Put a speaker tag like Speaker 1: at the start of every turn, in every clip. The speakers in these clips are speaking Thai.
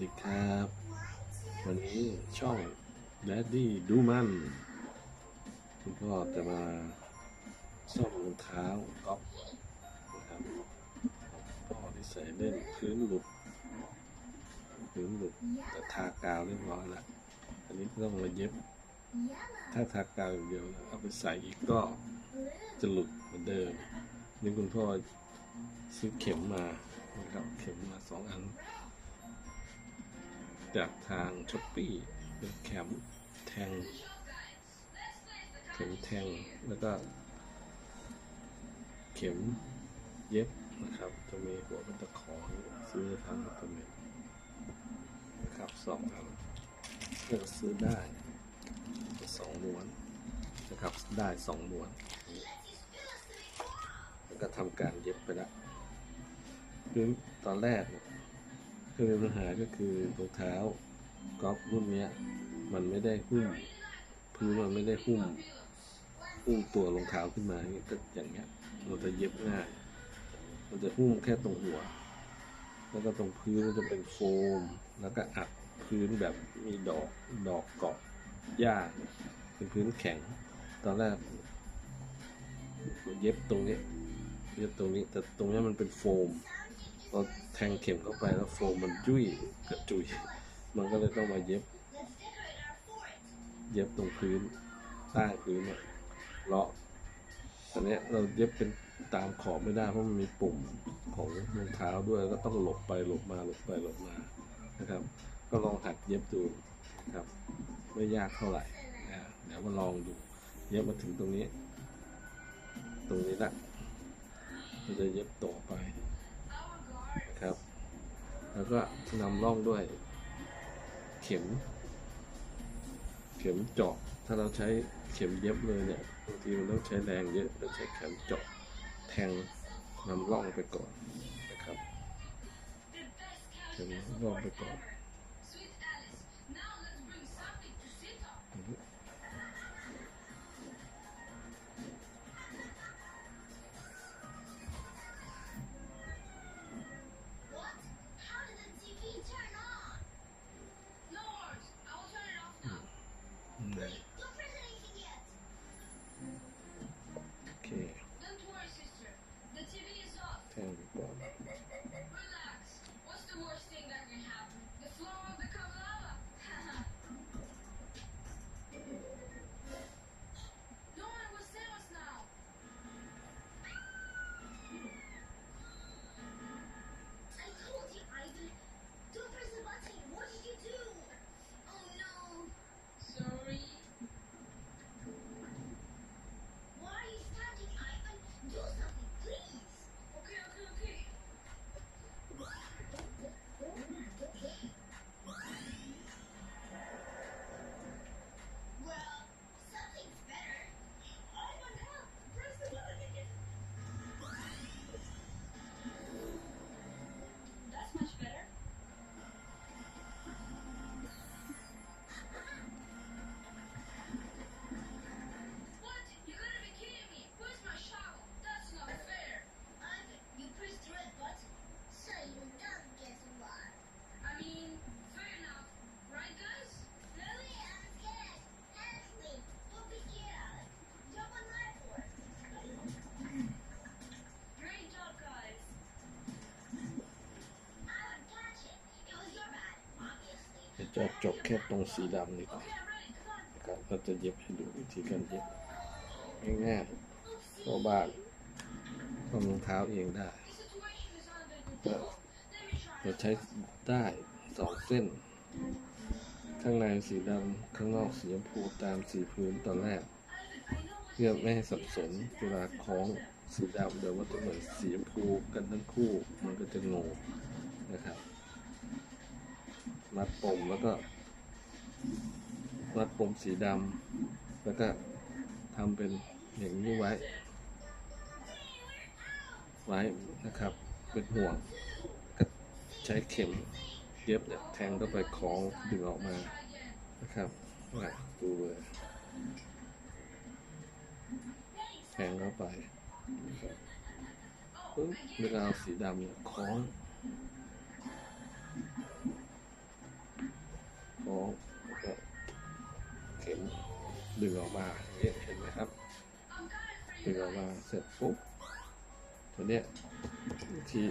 Speaker 1: ดีครับ วันนี้ช่อง Daddy ดูมันคุณพ่อจะมาซ่อมรองเท้าก๊อฟนะครับพ่อที่ใส่เล่นพื้นหลุดพื้นหลุดแต่ทากาวเรียบร้อยแล้วอันนี้ต้องมาเย็บ ถ้าทากาวอย่างเดียวเอาไปใส่อีกก็จะหลุดเหมือนเดิมนี่คุณพ่อซื้อเข็มมานะครับเข็มมาสองอัน จากทางช้อปปี้เป็นแคมแทงเข็มแทงแล้วก็ เข็มเย็บนะครับจะมีหัวเป็นตะขอซื้อทางอัตเมนนะครับสองอันเลือกซื้อได้สองม้วนนะครับได้สองม้วน แล้วก็ทำการเย็บไปแล้วคือตอนแรกเนี่ย คือปัญหาก็คือรองเท้ากอล์ฟรุ่นเนี้ย มันไม่ได้หุ้มพื้นมันไม่ได้หุ้มหุ้มตัวรองเท้าขึ้นมาอย่างเงี้ยก็อย่างเงี้ย เราจะเย็บง่ายมันจะหุ้มแค่ตรงหัว แล้วก็ตรงพื้นมันจะเป็นโฟม แล้วก็อัดพื้นแบบมีดอกดอกเกาะหญ้าเป็นพื้นแข็ง ตอนแรกเย็บตรงนี้เย็บตรงนี้ แต่ตรงนี้มันเป็นโฟม เราแทงเข็มเข้าไปแล้วโฟมมันยุ่ยกระจุย มันก็เลยต้องมาเย็บ เย็บตรงพื้นใต้พื้นเนี่ยเลาะอันนี้เราเย็บเป็นตามขอบไม่ได้เพราะมันมีปุ่มของรองเท้าด้วยก็ต้องหลบไปหลบมาหลบไปหลบมานะครับ ก็ลองหัดเย็บดูนะครับ ไม่ยากเท่าไหร่นะเดี๋ยวมาลองดูเย็บมาถึงตรงนี้ ตรงนี้ละเราจะเย็บต่อไป แล้วก็นำร่องด้วย เข็ม เข็มเจาะ ถ้าเราใช้เข็มเย็บเลยเนี่ยบางทีมันต้องใช้แรงเยอะเราใช้เข็มเจาะแทงนำร่องไปก่อนนะครับเข็มร่องไปก่อน จะจบแค่ตรงสีดำนี่ก่อนนะครับเราจะเย็บให้ดูวิธีการเย็บง่ายๆตัวบ้านทำรองเท้าเองได้เราใช้ได้สองเส้น ข้างในสีดำข้างนอกสีชมพูตามสีพื้นตอนแรก เพื่อไม่ให้สับสนเวลาคล้องสีดำเดี๋ยวว่าจะเหมือนสีชมพูกันทั้งคู่มันก็จะงงนะครับ มัดปมแล้วก็มัดปมสีดำแล้วก็ทำเป็นอย่างนี้ไว้ ไว้นะครับเป็นห่วงก็ใช้เข็มเย็บเนี่ยแทงเข้าไปคล้องดึงออกมานะครับอะดูเลยแทงเข้าไปนะครับเวลาเอาสีดำเนี่ยคล้อง น้องเข็มดึงออกมาเห็นไหมครับ
Speaker 2: ดึงออกมา
Speaker 1: เสร็จปุ๊บตัวเนี้ยที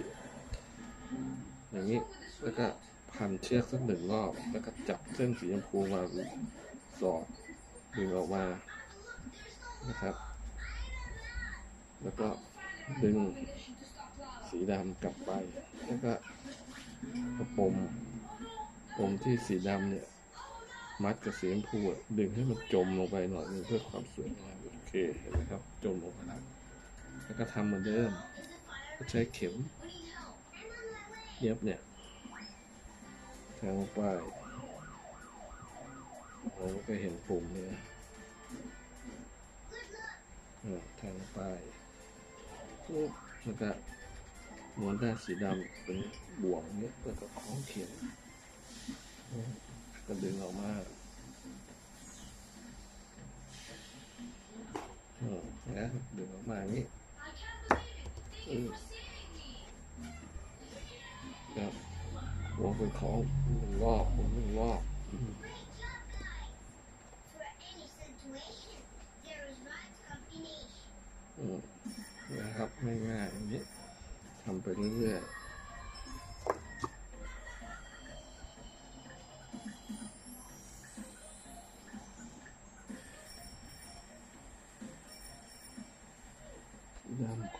Speaker 1: อย่างนี้แล้วก็พันเชือกสักหนึ่งรอบ แล้วก็จับเส้นสีชมพูมาสอดดึงออกมานะครับ แล้วก็ดึงสีดำกลับไป แล้วก็ปม ปมที่สีดำเนี่ย มัดกับสีชมพูอะดึงให้มันจมลงไปหน่อยนึงเพื่อความสวยงามโอเคเห็นไหมครับ จมลงไปแล้วแล้วก็ทำเหมือนเดิมก็ใช้เข็มเย็บเนี่ยแทงลงไปเราก็เห็นปุ่มเนี่ยอ่าแทงลงไปปุ๊บแล้วก็ม้วนด้านสีดำเป็นบ่วงเนี้ยแล้วก็คล้องเข็ม ก็ดึงออกมาอืมนะดึงออกมาอย่างนี้ครับวงเป็นของหนึ่งรอบวงหนึ่งรอบอือนะครับง่ายๆอย่างนี้ทำไปเรื่อยๆ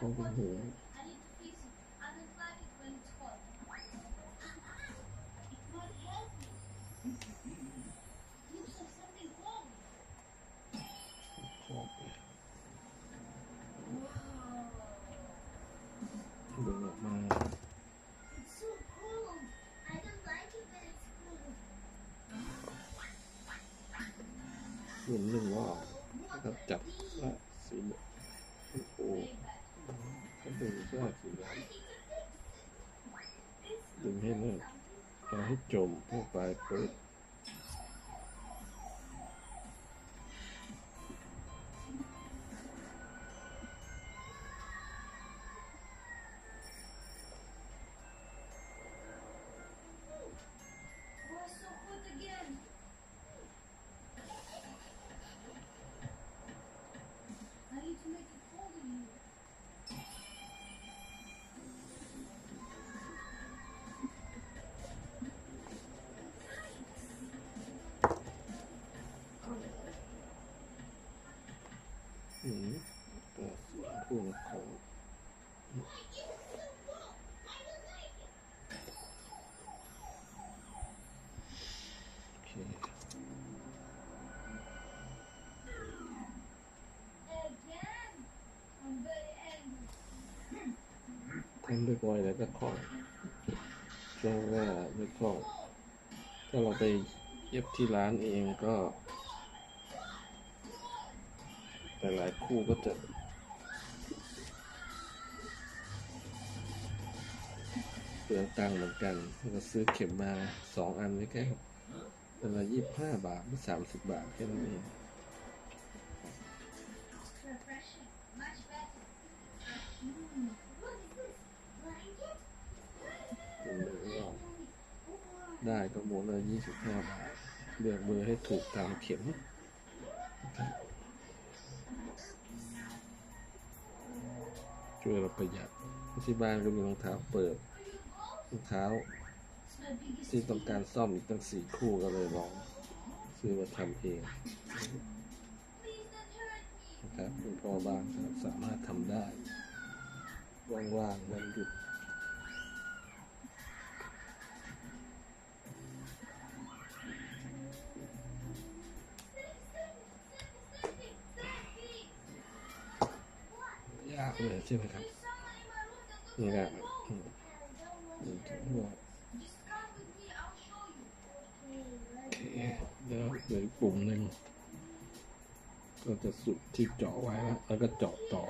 Speaker 1: ต้งเป็นหั
Speaker 3: ว
Speaker 1: ดึงออกาหนหนึ่งรอบนะครั
Speaker 3: บ
Speaker 1: จับสีเหลือง เสื้อสีด
Speaker 3: I need to fix it. It's ำ
Speaker 1: ดึงให้แน่นเอาให้จมเข้าไปปุ๊บ ทำบ่อยๆแล้วก็คล่องช่วงแรกไม่คล่อง ถ้าเราไปเย็บที่ร้านเองก็ แต่หลายคู่ก็จะเปลืองตังค์เหมือนกันแล้วก็ซื้อเข็มมาสองอันนี่แค่เป็นละยี่สิบห้าบาทหรือสามสิบบาทแค่นั้นเอง ได้ก็ม้วนละยี่สิบห้าบาทเลือกเบอร์ให้ถูกตามเข็มช่วยเราประหยัดที่บ้านก็มีรองเท้าเปิดรองเท้า ที่ต้องการซ่อมอีกตั้งสี่คู่ก็เลยลองซื้อมาทำเองนะครับคุณพ่อบ้านสามารถทำได้ ว่างๆวันหยุด ช่ไหมครับ นี่
Speaker 3: แห
Speaker 1: ละเคแล้วเหลือปุ่มหนึ่งก็จะสุดที่เจาะไว้แล้วแล้วก็เจาะต่อ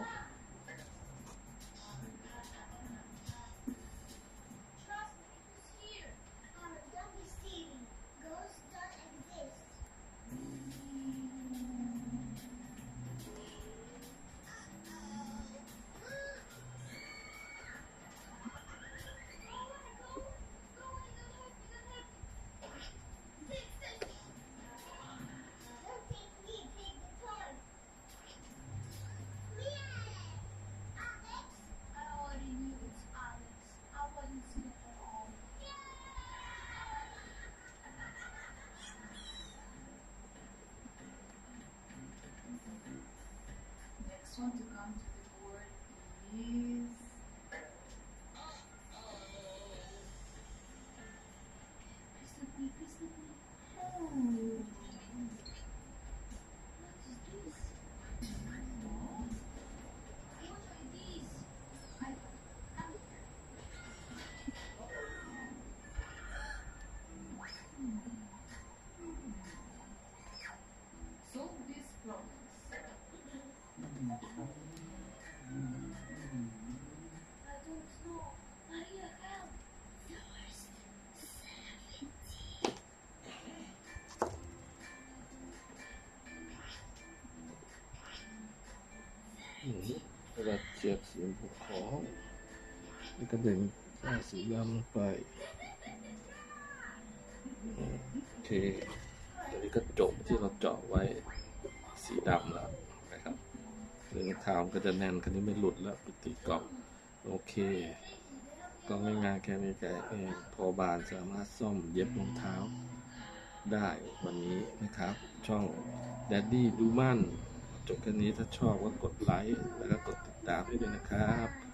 Speaker 1: ก็บส่วนผูกของแล้วก็ดึงผ้าสีดำลงไปโอเคตอนนี้ก็จบที่เราเจาะไว้สีดำแล้วนะครับเรื่องเท้ามันก็จะแน่นคันนี้ไม่หลุดแล้วปติกล่องโอเค ก็ง่ายๆแค่นี้แกเองพอบานสามารถซ่อมเย็บรองเท้าได้วันนี้นะครับ ช่อง Daddy ดูมั่นจบแค่นี้ถ้าชอบก็กดไลค์แล้วก็กดติดามด้วยนะครับ